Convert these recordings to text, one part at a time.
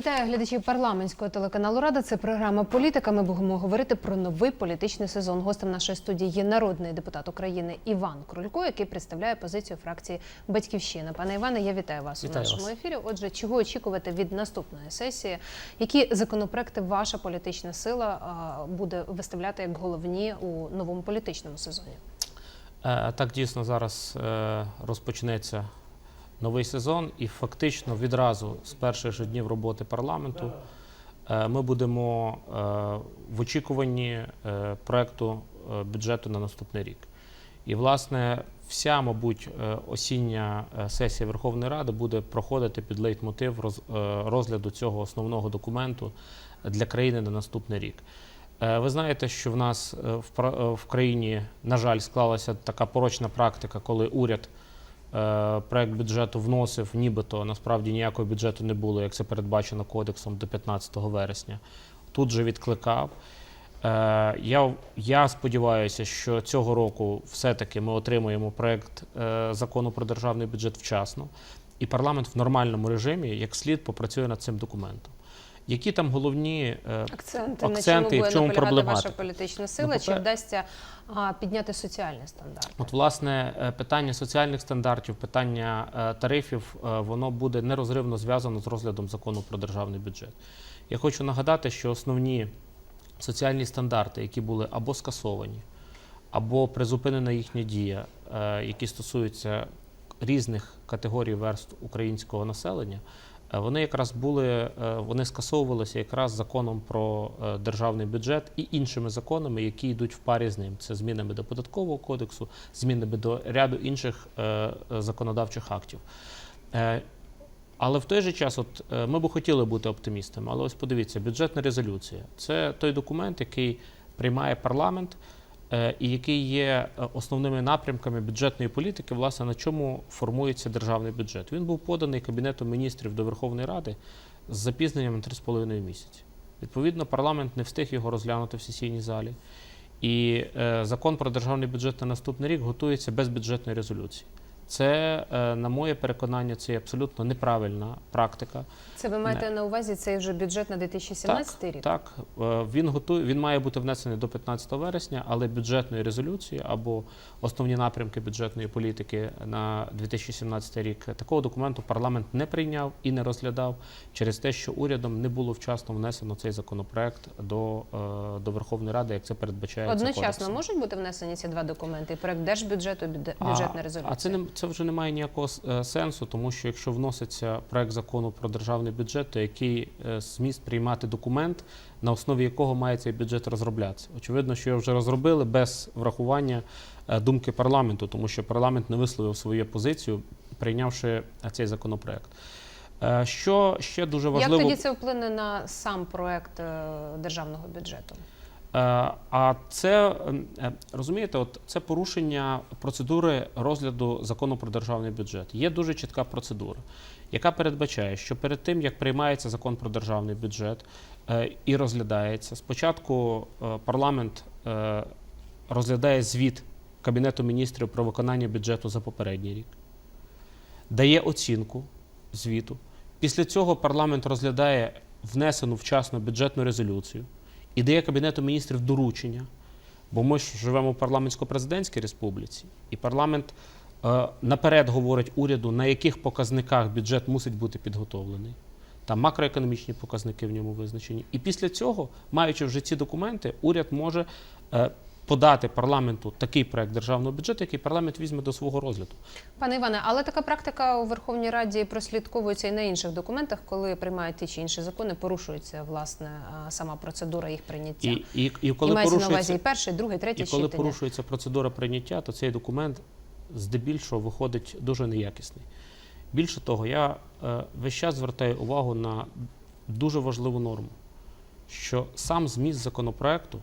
Вітаю глядачів парламентського телеканалу Рада. Це програма Політика. Ми будемо говорити про новий політичний сезон. Гостем нашої студії є народний депутат України Іван Крулько, який представляє позицію фракції Батьківщина. Пане Іване, я вітаю вас Вітаю у нашому вас. ефірі. Отже, чого очікувати від наступної сесії? Які законопроекти ваша політична сила буде виставляти як головні у новому політичному сезоні? Е, Так, дійсно, зараз е, розпочнеться новий сезон, і фактично відразу з перших же днів роботи парламенту е, ми будемо е, в очікуванні е, проекту бюджету на наступний рік. І, власне, вся, мабуть, осіння сесія Верховної Ради буде проходити під лейтмотив роз- розгляду цього основного документу для країни на наступний рік. Ви знаєте, що в нас в країні, на жаль, склалася така порочна практика, коли уряд проект бюджету вносив, нібито насправді ніякого бюджету не було, як це передбачено кодексом до 15 вересня. Тут же відкликав. Е, Я, я сподіваюся, що цього року все-таки ми отримаємо проект е, закону про державний бюджет вчасно, і парламент в нормальному режимі як слід попрацює над цим документом. Які там головні Акценти, Акценти і на в чому чому буде наполягати ваша політична сила? Ну, Чи вдасться підняти соціальні стандарти? От, власне, е, питання соціальних стандартів, питання е, тарифів, е, воно буде нерозривно зв'язано з розглядом закону про державний бюджет. Я хочу нагадати, що основні соціальні стандарти, які були або скасовані, або призупинена їхня дія, які стосуються різних категорій верств українського населення, вони якраз були, е, вони скасовувалися якраз законом про е, державний бюджет і іншими законами, які йдуть в парі з ним. Це змінами до податкового кодексу, змінами до ряду інших е, е, законодавчих актів. Е, Але в той же час, от е, ми б хотіли бути оптимістами, але ось подивіться, бюджетна резолюція це той документ, який приймає парламент е, і який є е, основними напрямками бюджетної політики, власне, на чому формується державний бюджет. Він був поданий Кабінетом міністрів до Верховної Ради з запізненням на 3,5 місяці. Відповідно, парламент не встиг його розглянути в сесійній залі. І е, закон про державний бюджет на наступний рік готується без бюджетної резолюції. Це, е, на моє переконання, це абсолютно неправильна практика. Це ви маєте на увазі цей вже бюджет на 2017 рік? Так, е, він готує, він має бути внесений до 15 вересня, але бюджетної резолюції або основні напрямки бюджетної політики на 2017 рік такого документу парламент не прийняв і не розглядав через те, що урядом не було вчасно внесено цей законопроект до, е, до Верховної Ради, як це передбачається. Одночасно кодексом. можуть бути внесені ці два документи: проект держбюджету і бюджетна резолюція. А це не це вже не має ніякого е, сенсу, тому що якщо вноситься проект закону про державний бюджет, то який е, зміст приймати документ, на основі якого має цей бюджет розроблятися? Очевидно, що його вже розробили без врахування е, думки парламенту, тому що парламент не висловив свою позицію, прийнявши цей законопроект. Що ще дуже важливо Як тоді це вплине на сам проект державного бюджету? Е, А це е, розумієте, от це порушення процедури розгляду закону про державний бюджет. Є дуже чітка процедура, яка передбачає, що перед тим як приймається закон про державний бюджет е, і розглядається, спочатку парламент розглядає звіт Кабінету міністрів про виконання бюджету за попередній рік, дає оцінку звіту. Після цього парламент розглядає внесену вчасно бюджетну резолюцію і дає Кабінету міністрів доручення, бо ми ж живемо в парламентсько-президентській республіці, і парламент е, наперед говорить уряду, на яких показниках бюджет мусить бути підготовлений. Там макроекономічні показники в ньому визначені. І після цього, маючи вже ці документи, уряд може е, подати парламенту такий проект державного бюджету, який парламент візьме до свого розгляду. Пане Іване, але така практика у Верховній Раді прослідковується і на інших документах, коли приймають ті чи інші закони, порушується власне сама процедура їх прийняття. І, і, і І коли мається на увазі і перший, і другий, третій І коли читання. порушується процедура прийняття, то цей документ здебільшого виходить дуже неякісний. Більше того, я е, весь час звертаю увагу на дуже важливу норму, що сам зміст законопроекту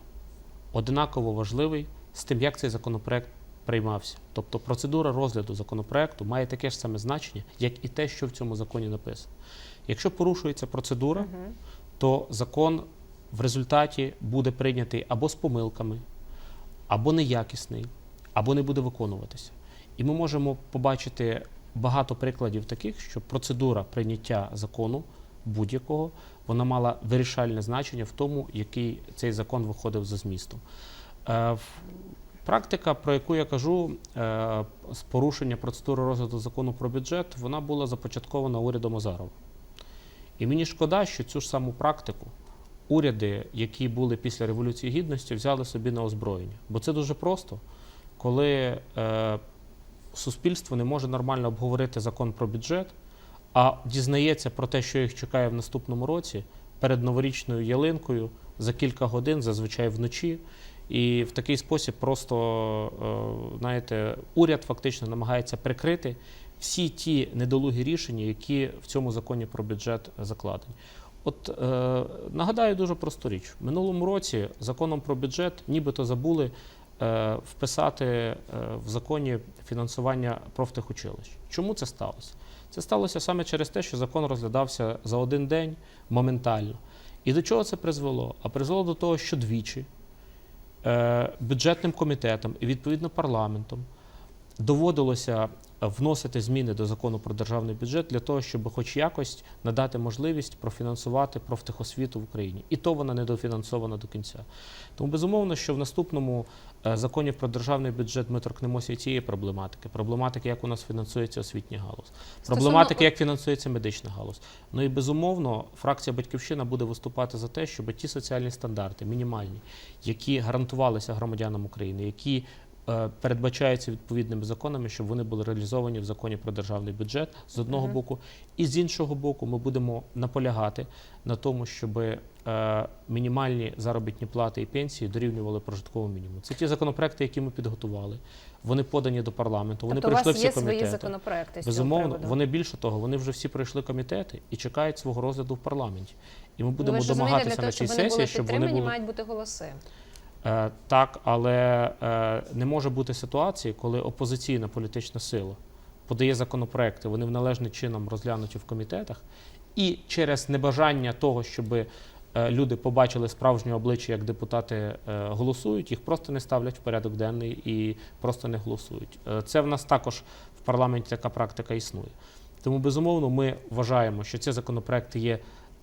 одинаково важливий з тим, як цей законопроект приймався. Тобто процедура розгляду законопроекту має таке ж саме значення, як і те, що в цьому законі написано. Якщо порушується процедура, то закон в результаті буде прийнятий або з помилками, або неякісний, або не буде виконуватися. І ми можемо побачити багато прикладів таких, що процедура прийняття закону будь-якого, вона мала вирішальне значення в тому, який цей закон виходив за змістом. Е, Практика, про яку я кажу, е, з порушення процедури розгляду закону про бюджет, вона була започаткована урядом Азарова. І мені шкода, що цю ж саму практику уряди, які були після Революції Гідності, взяли собі на озброєння. Бо це дуже просто, коли е, суспільство не може нормально обговорити закон про бюджет, а дізнається про те, що їх чекає в наступному році перед новорічною ялинкою за кілька годин, зазвичай вночі. І в такий спосіб просто, е, знаєте, уряд фактично намагається прикрити всі ті недолугі рішення, які в цьому законі про бюджет закладені. От е, нагадаю дуже просту річ: в минулому році законом про бюджет нібито забули е, вписати е, в законі фінансування профтехучилищ. Чому це сталося? Це сталося саме через те, що закон розглядався за один день моментально. І до чого це призвело? А призвело до того, що двічі е, бюджетним комітетом і відповідно парламентом доводилося вносити зміни до закону про державний бюджет для того, щоб хоч якось надати можливість профінансувати профтехосвіту в Україні. І то вона недофінансована до кінця. Тому безумовно, що в наступному е, законі про державний бюджет ми торкнемося і цієї проблематики. Проблематики, як у нас фінансується освітня галузь, проблематики, як фінансується медична галузь. Ну і безумовно, фракція Батьківщина буде виступати за те, щоб ті соціальні стандарти, мінімальні, які гарантувалися громадянам України, які е, передбачаються відповідними законами, щоб вони були реалізовані в законі про державний бюджет з одного Мгм. боку, і з іншого боку, ми будемо наполягати на тому, щоб е, мінімальні заробітні плати і пенсії дорівнювали прожитковому мінімуму. Це ті законопроекти, які ми підготували. Вони подані до парламенту. Вони тобто у пройшли вас всі є комітети. свої законопроекти Безумовно, приводу? вони більше того, вони вже всі пройшли комітети і чекають свого розгляду в парламенті. І ми будемо Ну, Ви ж домагатися для того, на цій щоб сесії, щоб вони були мають бути голоси. Е, так, але е, не може бути ситуації, коли опозиційна політична сила подає законопроекти, вони в належним чином розглянуті в комітетах, і через небажання того, щоб е, люди побачили справжнє обличчя, як депутати голосують, їх просто не ставлять в порядок денний і просто не голосують. Це в нас також в парламенті така практика існує. Тому, безумовно, ми вважаємо, що ці законопроекти є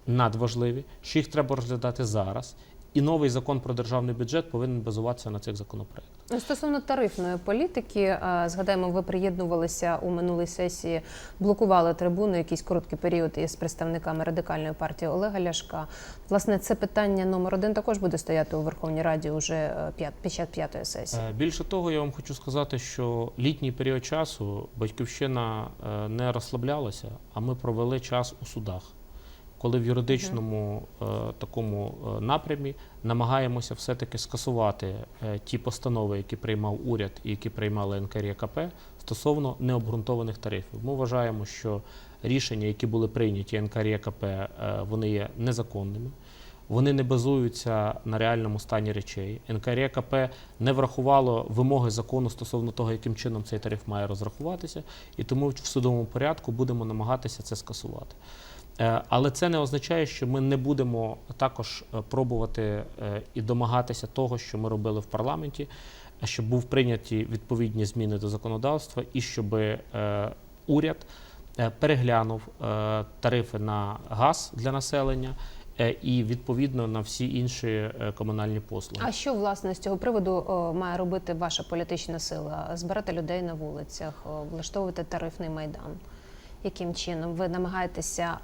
надважливі, що їх треба розглядати зараз. І новий закон про державний бюджет повинен базуватися на цих законопроектах. Стосовно тарифної політики, е, згадаємо, ви приєднувалися у минулій сесії, блокували трибуну якийсь короткий період із представниками радикальної партії Олега Ляшка. Власне, це питання номер один також буде стояти у Верховній Раді уже е, під час п'ятої сесії. Е, Більше того, я вам хочу сказати, що літній період часу батьківщина не розслаблялася, а ми провели час у судах, коли в юридичному е, такому е, напрямі намагаємося все-таки скасувати е, ті постанови, які приймав уряд і які приймали НКРЄКП стосовно необґрунтованих тарифів. Ми вважаємо, що рішення, які були прийняті НКРЄКП, вони є незаконними. Вони не базуються на реальному стані речей. НКРЕКП не врахувало вимоги закону стосовно того, яким чином цей тариф має розрахуватися, і тому в судовому порядку будемо намагатися це скасувати. Е, Але це не означає, що ми не будемо також е, пробувати е, і домагатися того, що ми робили в парламенті, щоб був прийняті відповідні зміни до законодавства, і щоб уряд переглянув тарифи на газ для населення і відповідно на всі інші комунальні послуги. А що власне з цього приводу має робити ваша політична сила? Збирати людей на вулицях, влаштовувати тарифний майдан? Яким чином ви намагаєтеся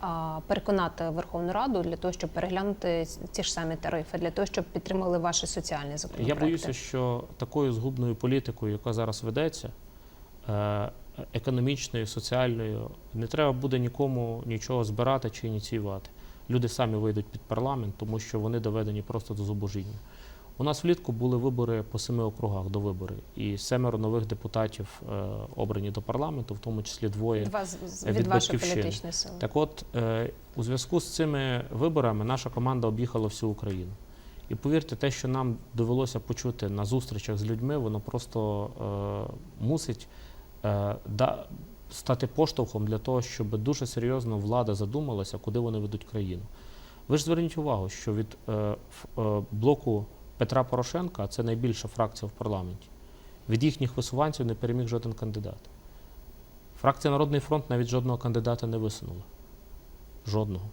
переконати Верховну Раду для того, щоб переглянути ці ж самі тарифи, для того, щоб підтримали ваші соціальні Я боюся, що такою згубною політикою, яка зараз ведеться, е, економічною, соціальною, не треба буде нікому нічого збирати чи ініціювати. Люди самі вийдуть під парламент, тому що вони доведені просто до зубожіння. У нас влітку були вибори по семи округах до вибори, і семеро нових депутатів е, обрані до парламенту, в тому числі двоє Два з- з- від від вашої «Батьківщини». політичної сили. Так от, е, у зв'язку з цими виборами наша команда об'їхала всю Україну. І повірте, те, що нам довелося почути на зустрічах з людьми, воно просто е, мусить е, да, стати поштовхом для того, щоб дуже серйозно влада задумалася, куди вони ведуть країну. Ви ж зверніть увагу, що від е, ф- е, блоку Петра Порошенка, а це найбільша фракція в парламенті, від їхніх висуванців не переміг жоден кандидат. Фракція Народний фронт навіть жодного кандидата не висунула. Жодного.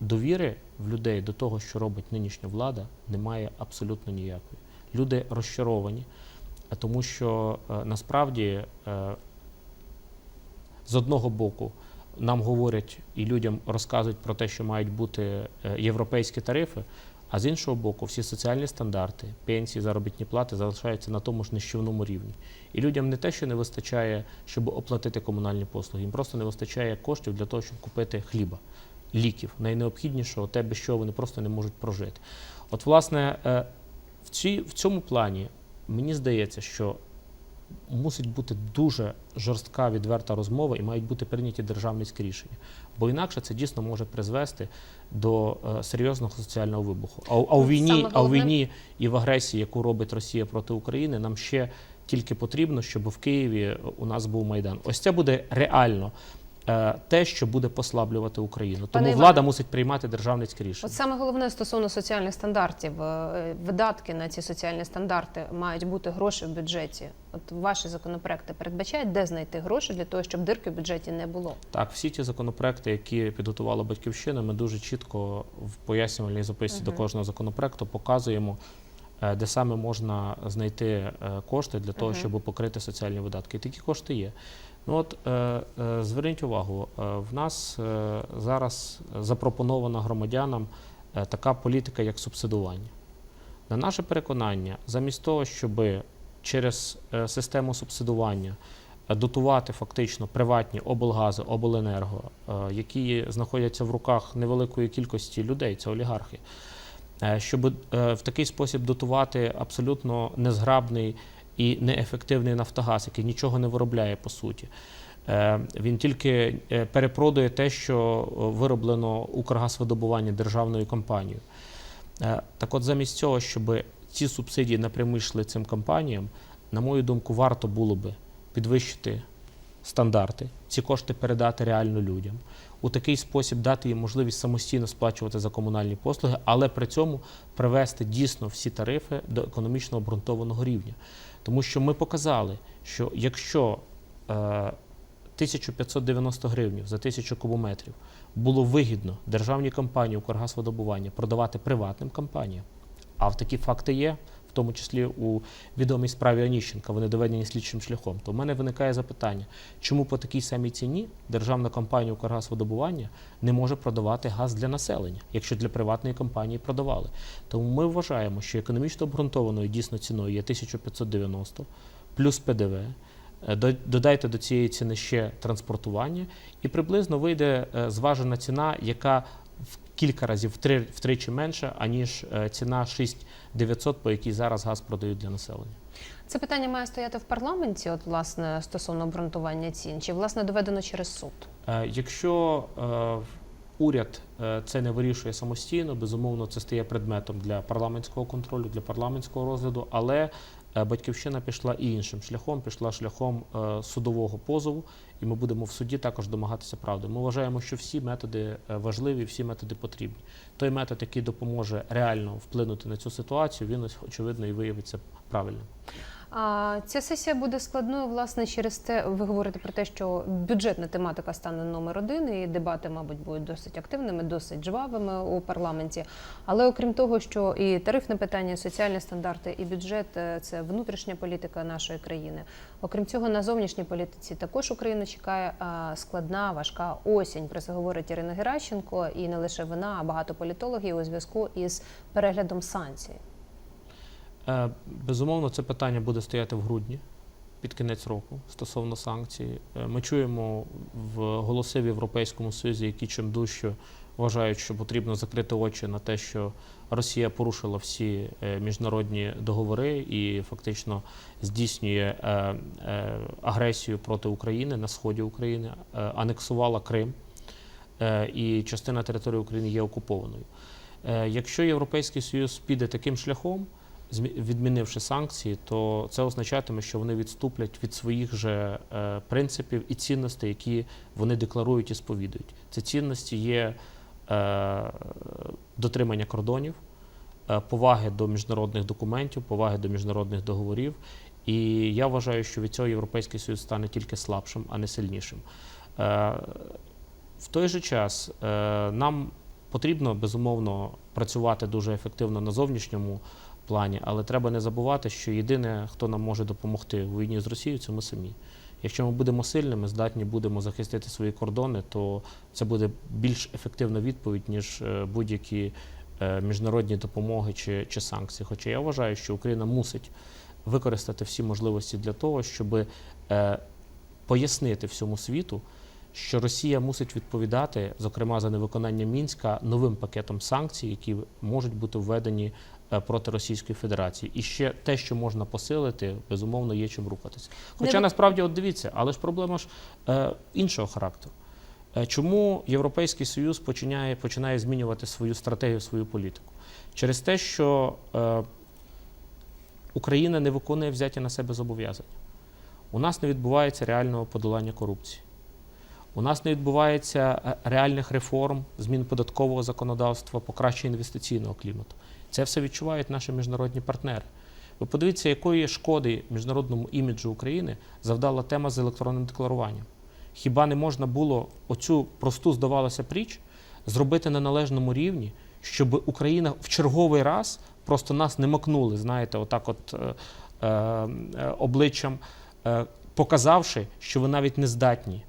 довіри в людей до того, що робить нинішня влада, немає абсолютно ніякої. Люди розчаровані, тому що е, насправді е, з одного боку нам говорять і людям розказують про те, що мають бути е, європейські тарифи, а з іншого боку, всі соціальні стандарти, пенсії, заробітні плати залишаються на тому ж нищівному рівні. І людям не те, що не вистачає, щоб оплатити комунальні послуги, їм просто не вистачає коштів для того, щоб купити хліба, ліків, найнеобхіднішого, те, без чого вони просто не можуть прожити. От, власне, е, в, цьому плані мені здається, що мусить бути дуже жорстка відверта розмова і мають бути прийняті державницькі рішення. Бо інакше це дійсно може призвести до е, серйозного соціального вибуху. А, а у війні, а у війні і в агресії, яку робить Росія проти України, нам ще тільки потрібно, щоб в Києві у нас був майдан. Ось це буде реально. Е, Те, що буде послаблювати Україну, тому Пане влада Іване, мусить приймати державницькі рішення. От саме головне стосовно соціальних стандартів, е, видатки на ці соціальні стандарти мають бути гроші в бюджеті. От ваші законопроекти передбачають, де знайти гроші для того, щоб дирки в бюджеті не було. Так, всі ті законопроекти, які підготувала батьківщина, ми дуже чітко в пояснювальній записці до кожного законопроекту показуємо, е, де саме можна знайти е, кошти для того, щоб покрити соціальні видатки. І такі кошти є. Ну от е, е, зверніть увагу, е, в нас зараз запропонована громадянам така політика, як субсидування. На наше переконання, замість того, щоб через систему субсидування дотувати фактично приватні облгази, обленерго, які знаходяться в руках невеликої кількості людей, це олігархи, щоб в такий спосіб дотувати абсолютно незграбний і неефективний Нафтогаз, який нічого не виробляє по суті. Е, Він тільки е, перепродує те, що е, вироблено Укргазвидобування державною компанією. Так от, замість цього, щоб ці субсидії напряму йшли цим компаніям, на мою думку, варто було би підвищити стандарти, ці кошти передати реально людям. У такий спосіб дати їм можливість самостійно сплачувати за комунальні послуги, але при цьому привести дійсно всі тарифи до економічно обґрунтованого рівня. Тому що ми показали, що якщо е, 1590 гривень за тисячу кубометрів було вигідно державній компанії «Укргазвидобування» продавати приватним компаніям, а в такі факти є, в тому числі у відомій справі Оніщенка, вони доведені слідчим шляхом, то в мене виникає запитання, чому по такій самій ціні державна компанія «Укргазвидобування» не може продавати газ для населення, якщо для приватної компанії продавали. Тому ми вважаємо, що економічно обґрунтованою дійсно ціною є 1590 плюс ПДВ. Е, Додайте до цієї ціни ще транспортування, і приблизно вийде е, зважена ціна, яка в кілька разів втри- втричі менша, аніж е, ціна 6900, по якій зараз газ продають для населення. Це питання має стояти в парламенті, от власне стосовно обґрунтування цін, чи власне доведено через суд. Е, Якщо е, уряд це не вирішує самостійно, безумовно, це стає предметом для парламентського контролю, для парламентського розгляду, але батьківщина пішла і іншим шляхом, пішла шляхом е, судового позову, і ми будемо в суді також домагатися правди. Ми вважаємо, що всі методи е, важливі, всі методи потрібні. Той метод, який допоможе реально вплинути на цю ситуацію, він очевидно і виявиться правильним. А ця сесія буде складною, власне, через те, ви говорите про те, що бюджетна тематика стане номер один, і дебати, мабуть, будуть досить активними, досить жвавими у парламенті. Але окрім того, що і тарифне питання, соціальні стандарти, і бюджет е, це внутрішня політика нашої країни. Окрім цього, на зовнішній політиці також Україну чекає складна, важка осінь. Про це говорить Ірина Геращенко, і не лише вона, а багато політологів у зв'язку із переглядом санкцій. Е, Безумовно, це питання буде стояти в грудні під кінець року стосовно санкцій. Е, Ми чуємо в голоси в Європейському Союзі, які чим дужче вважають, що потрібно закрити очі на те, що Росія порушила всі е, міжнародні договори і фактично здійснює агресію проти України на сході України, анексувала Крим, і частина території України є окупованою. Якщо Європейський Союз піде таким шляхом, відмінивши санкції, то це означатиме, що вони відступлять від своїх же е, принципів і цінностей, які вони декларують і сповідують. Ці цінності є е, дотримання кордонів, е, поваги до міжнародних документів, поваги до міжнародних договорів. І я вважаю, що від цього Європейський Союз стане тільки слабшим, а не сильнішим. В той же час нам потрібно безумовно працювати дуже ефективно на зовнішньому плані, але треба не забувати, що єдине, хто нам може допомогти у війні з Росією, це ми самі. Якщо ми будемо сильними, здатні будемо захистити свої кордони, то це буде більш ефективна відповідь, ніж е, будь-які е, міжнародні допомоги чи, чи санкції. Хоча я вважаю, що Україна мусить використати всі можливості для того, щоб е, пояснити всьому світу, що Росія мусить відповідати, зокрема за невиконання мінська, новим пакетом санкцій, які можуть бути введені проти Російської Федерації. І ще те, що можна посилити, безумовно, є чим рухатися. Хоча Не- насправді, от дивіться, але ж проблема ж е, іншого характеру. Е, Чому Європейський Союз починає, починає змінювати свою стратегію, свою політику? Через те, що е, Україна не виконує взяті на себе зобов'язання. У нас не відбувається реального подолання корупції. У нас не відбувається е, реальних реформ, змін податкового законодавства, покращення інвестиційного клімату. Це все відчувають наші міжнародні партнери. Ви подивіться, якої шкоди міжнародному іміджу України завдала тема з електронним декларуванням. Хіба не можна було оцю просту, здавалося б, річ зробити на належному рівні, щоб Україна в черговий раз просто нас не макнули, знаєте, отак, от е, е, е, обличчям, е, показавши, що ви навіть не здатні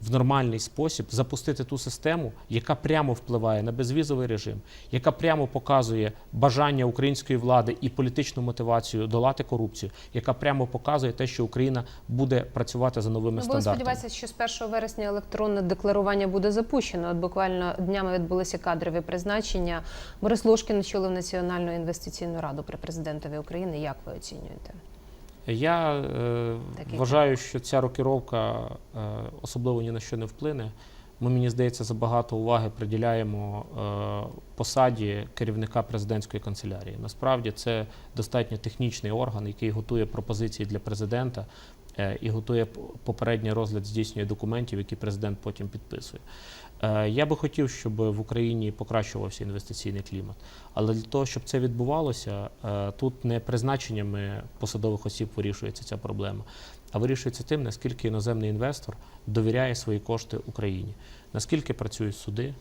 в нормальний спосіб запустити ту систему, яка прямо впливає на безвізовий режим, яка прямо показує бажання української влади і політичну мотивацію долати корупцію, яка прямо показує те, що Україна буде працювати за новими Ну, будемо сподіватися, що з 1 вересня електронне декларування буде запущено. От буквально днями відбулися кадрові призначення. Борис Лошкін очолив Національну інвестиційну раду при президентові України. Як ви оцінюєте? Я е, Такий вважаю, що ця рокіровка е, особливо ні на що не вплине. Ми, мені здається, забагато уваги приділяємо е, посаді керівника президентської канцелярії. Насправді це достатньо технічний орган, який готує пропозиції для президента е, і готує попередній розгляд здійснює документів, які президент потім підписує. Е, Я би хотів, щоб в Україні покращувався інвестиційний клімат. Але для того, щоб це відбувалося, е, тут не призначеннями посадових осіб вирішується ця проблема, а вирішується тим, наскільки іноземний інвестор довіряє свої кошти Україні, наскільки працюють суди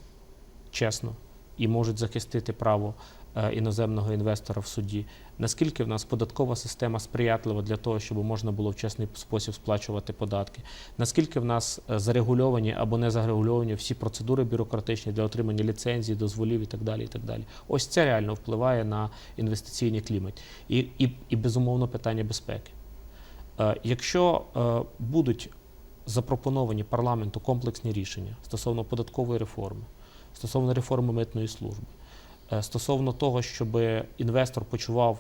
чесно і можуть захистити право е, іноземного інвестора в суді, наскільки в нас податкова система сприятлива для того, щоб можна було в чесний спосіб сплачувати податки, наскільки в нас е, зарегульовані або не зарегульовані всі процедури бюрократичні для отримання ліцензій, дозволів і так далі. І так далі. Ось це реально впливає на інвестиційний клімат і, і, і безумовно питання безпеки. Е, Якщо будуть запропоновані парламенту комплексні рішення стосовно податкової реформи, стосовно реформи митної служби, е, стосовно того, щоб інвестор почував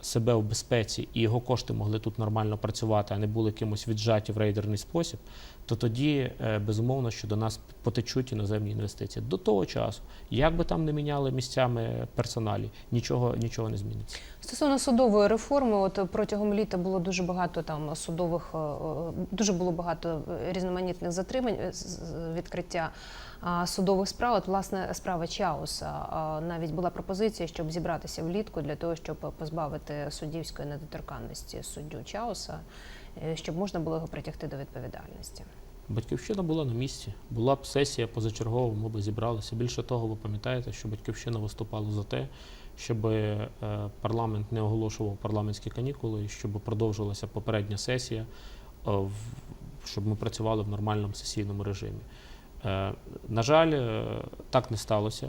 себе в безпеці і його кошти могли тут нормально працювати, а не були якимось віджаті в рейдерний спосіб, то тоді е, безумовно, що до нас потечуть іноземні інвестиції. До того часу, як би там не міняли місцями персоналі, нічого, нічого не зміниться. Стосовно судової реформи, от протягом літа було дуже багато там судових, е, е, дуже було багато різноманітних затримань, відкриття судових справ. От, власне, справа Чауса. Навіть була пропозиція, щоб зібратися влітку для того, щоб позбавити суддівської недоторканності суддю Чауса, щоб можна було його притягти до відповідальності. Батьківщина була на місці. Була б сесія позачергова, ми б зібралися. Більше того, ви пам'ятаєте, що батьківщина виступала за те, щоб е, парламент не оголошував парламентські канікули, щоб продовжилася попередня сесія, е, щоб ми працювали в нормальному сесійному режимі. Е, На жаль, е, так не сталося.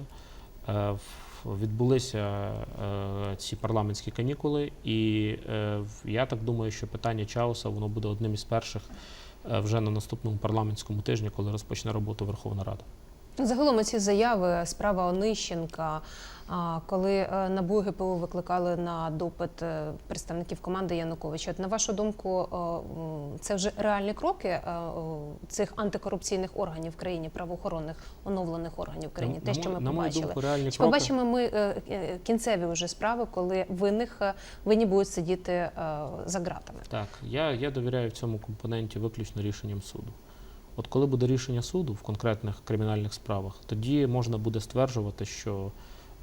Відбулися е, ці парламентські канікули, і е, я так думаю, що питання Чауса воно буде одним із перших е, вже на наступному парламентському тижні, коли розпочне роботу Верховна Рада. Загалом ці заяви, справа Онищенка, коли е, НАБУ ГПУ викликали на допит е, представників команди Януковича. От на вашу думку, е, це вже реальні кроки цих антикорупційних органів в країні, правоохоронних оновлених органів в країні? На- Те, що ми на побачили. думку, реальні Чи кроки. побачимо ми кінцеві вже справи, коли винних винні будуть сидіти за ґратами? Так, я, я довіряю в цьому компоненті виключно рішенням суду. От коли буде рішення суду в конкретних кримінальних справах, тоді можна буде стверджувати, що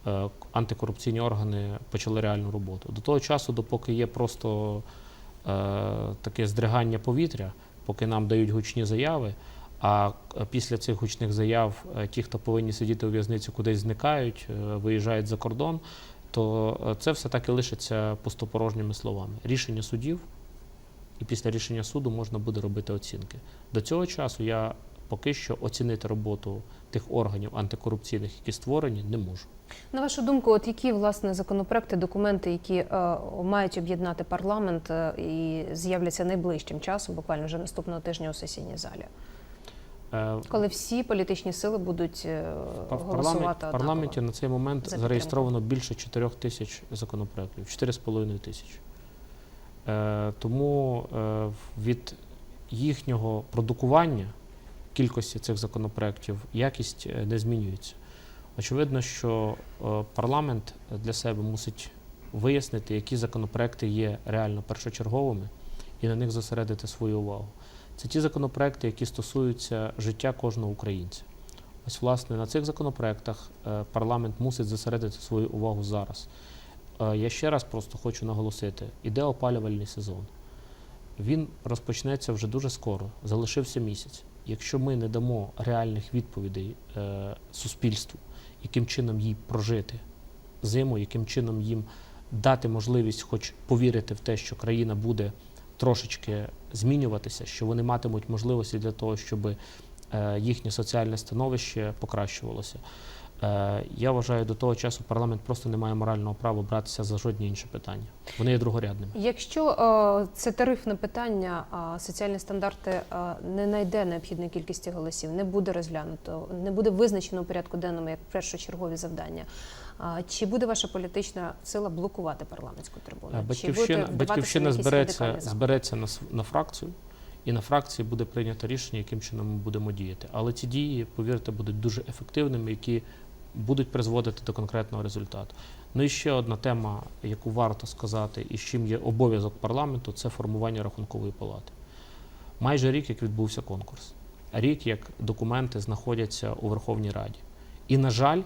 е, антикорупційні органи почали реальну роботу. До того часу, допоки є просто е, таке здригання повітря, поки нам дають гучні заяви, А е, після цих гучних заяв ті, хто повинні сидіти у в'язниці, кудись зникають, виїжджають за кордон, то це все таки лишиться пустопорожніми словами. Рішення судів, і після рішення суду можна буде робити оцінки. До цього часу я поки що оцінити роботу тих органів антикорупційних, які створені, не можу. На вашу думку, от які власне законопроекти, документи, які е, мають об'єднати парламент е, і з'являться найближчим часом, буквально вже наступного тижня у сесійній залі, Е, коли всі політичні сили будуть е, голосувати в парламенті на цей момент зареєстровано більше 4 тисяч законопроєктів, 4,5 тисячі. Е, тому е, від їхнього продукування кількості цих законопроєктів якість е, не змінюється. Очевидно, що парламент для себе мусить вияснити, які законопроекти є реально першочерговими, і на них зосередити свою увагу. Це ті законопроекти, які стосуються життя кожного українця. Ось, власне, на цих законопроектах парламент мусить зосередити свою увагу зараз. Е, Я ще раз просто хочу наголосити: іде опалювальний сезон. Він розпочнеться вже дуже скоро, залишився місяць. Якщо ми не дамо реальних відповідей е, суспільству, яким чином їй прожити зиму, яким чином їм дати можливість, хоч повірити в те, що країна буде трошечки змінюватися, що вони матимуть можливості для того, щоб е, їхнє соціальне становище покращувалося. Е, Я вважаю, до того часу парламент просто не має морального права братися за жодні інші питання. Вони є другорядними. Якщо е, це тарифне питання, а соціальні стандарти е, не знайде необхідної кількості голосів, не буде розглянуто, не буде визначено у порядку денному як першочергові завдання. Чи буде ваша політична сила блокувати парламентську трибуну? Батьківщина, батьківщина збереться, збереться на, на фракцію, і на фракції буде прийнято рішення, яким чином ми будемо діяти. Але ці дії, повірте, будуть дуже ефективними, які будуть призводити до конкретного результату. Ну і ще одна тема, яку варто сказати, і з чим є обов'язок парламенту, це формування рахункової палати. Майже рік, як відбувся конкурс, рік, як документи знаходяться у Верховній Раді. І, на жаль,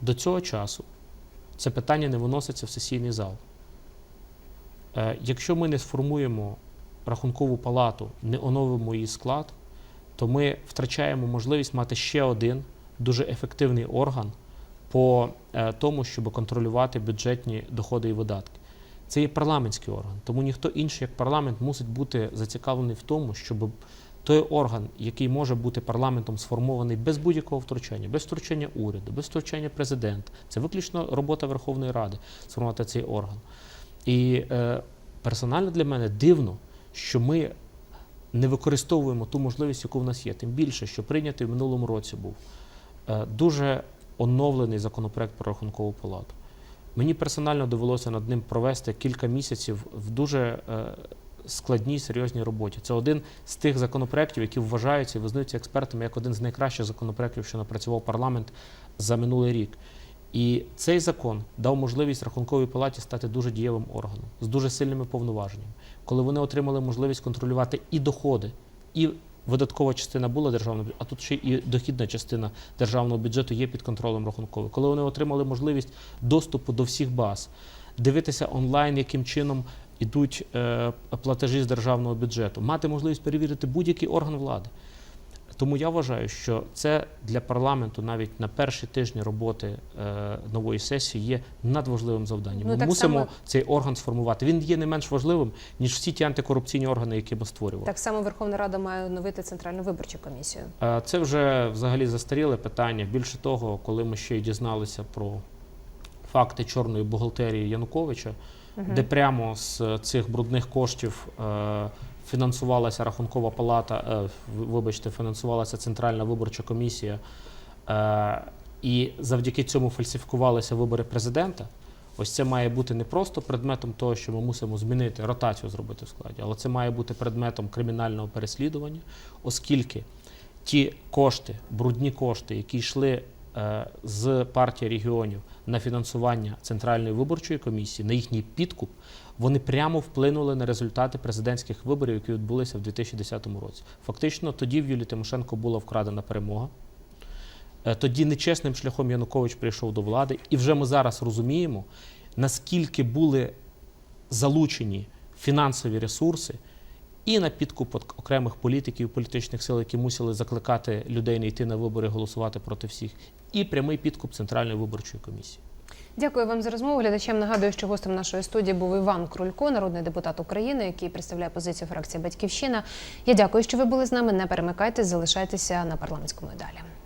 до цього часу це питання не виноситься в сесійний зал. Е, Якщо ми не сформуємо рахункову палату, не оновимо її склад, то ми втрачаємо можливість мати ще один дуже ефективний орган по е, тому, щоб контролювати бюджетні доходи і видатки. Це є парламентський орган, тому ніхто інший, як парламент, мусить бути зацікавлений в тому, щоб той орган, який може бути парламентом сформований без будь-якого втручання, без втручання уряду, без втручання президента, це виключно робота Верховної Ради сформувати цей орган. І е, персонально для мене дивно, що ми не використовуємо ту можливість, яку в нас є. Тим більше, що прийнятий в минулому році був дуже оновлений законопроект про рахункову палату. Мені персонально довелося над ним провести кілька місяців в дуже е, складній серйозній роботі. Це один з тих законопроєктів, які вважаються і визнаються експертами як один з найкращих законопроєктів, що напрацював парламент за минулий рік. І цей закон дав можливість рахунковій палаті стати дуже дієвим органом з дуже сильними повноваженнями, коли вони отримали можливість контролювати і доходи, і видаткова частина була державного бюджету, а тут ще і дохідна частина державного бюджету є під контролем рахункової. Коли вони отримали можливість доступу до всіх баз, дивитися онлайн, яким чином йдуть е, платежі з державного бюджету, мати можливість перевірити будь-який орган влади. Тому я вважаю, що це для парламенту навіть на перші тижні роботи е, нової сесії є надважливим завданням. Ну, Ми мусимо само- цей орган сформувати. Він є не менш важливим, ніж всі ті антикорупційні органи, які ми створювали. Так само Верховна Рада має оновити центральну виборчу комісію. Е, Це вже взагалі застаріле питання. Більше того, коли ми ще й дізналися про факти чорної бухгалтерії Януковича, де прямо з цих брудних коштів е, фінансувалася рахункова палата, е, вибачте, фінансувалася Центральна виборча комісія, е, і завдяки цьому фальсифікувалися вибори президента. Ось це має бути не просто предметом того, що ми мусимо змінити ротацію зробити в складі, але це має бути предметом кримінального переслідування, оскільки ті кошти, брудні кошти, які йшли е, з партії регіонів на фінансування Центральної виборчої комісії, на їхній підкуп, вони прямо вплинули на результати президентських виборів, які відбулися в 2010 році. Фактично, тоді в Юлії Тимошенко була вкрадена перемога. Е, Тоді нечесним шляхом Янукович прийшов до влади, і вже ми зараз розуміємо, наскільки були залучені фінансові ресурси і на підкуп окремих політиків, політичних сил, які мусили закликати людей не йти на вибори, голосувати проти всіх, і прямий підкуп Центральної виборчої комісії. Дякую вам за розмову. Глядачам нагадую, що гостем нашої студії був Іван Крулько, народний депутат України, який представляє позицію фракції Батьківщина. Я дякую, що ви були з нами. Не перемикайтесь, залишайтеся на парламентському і далі.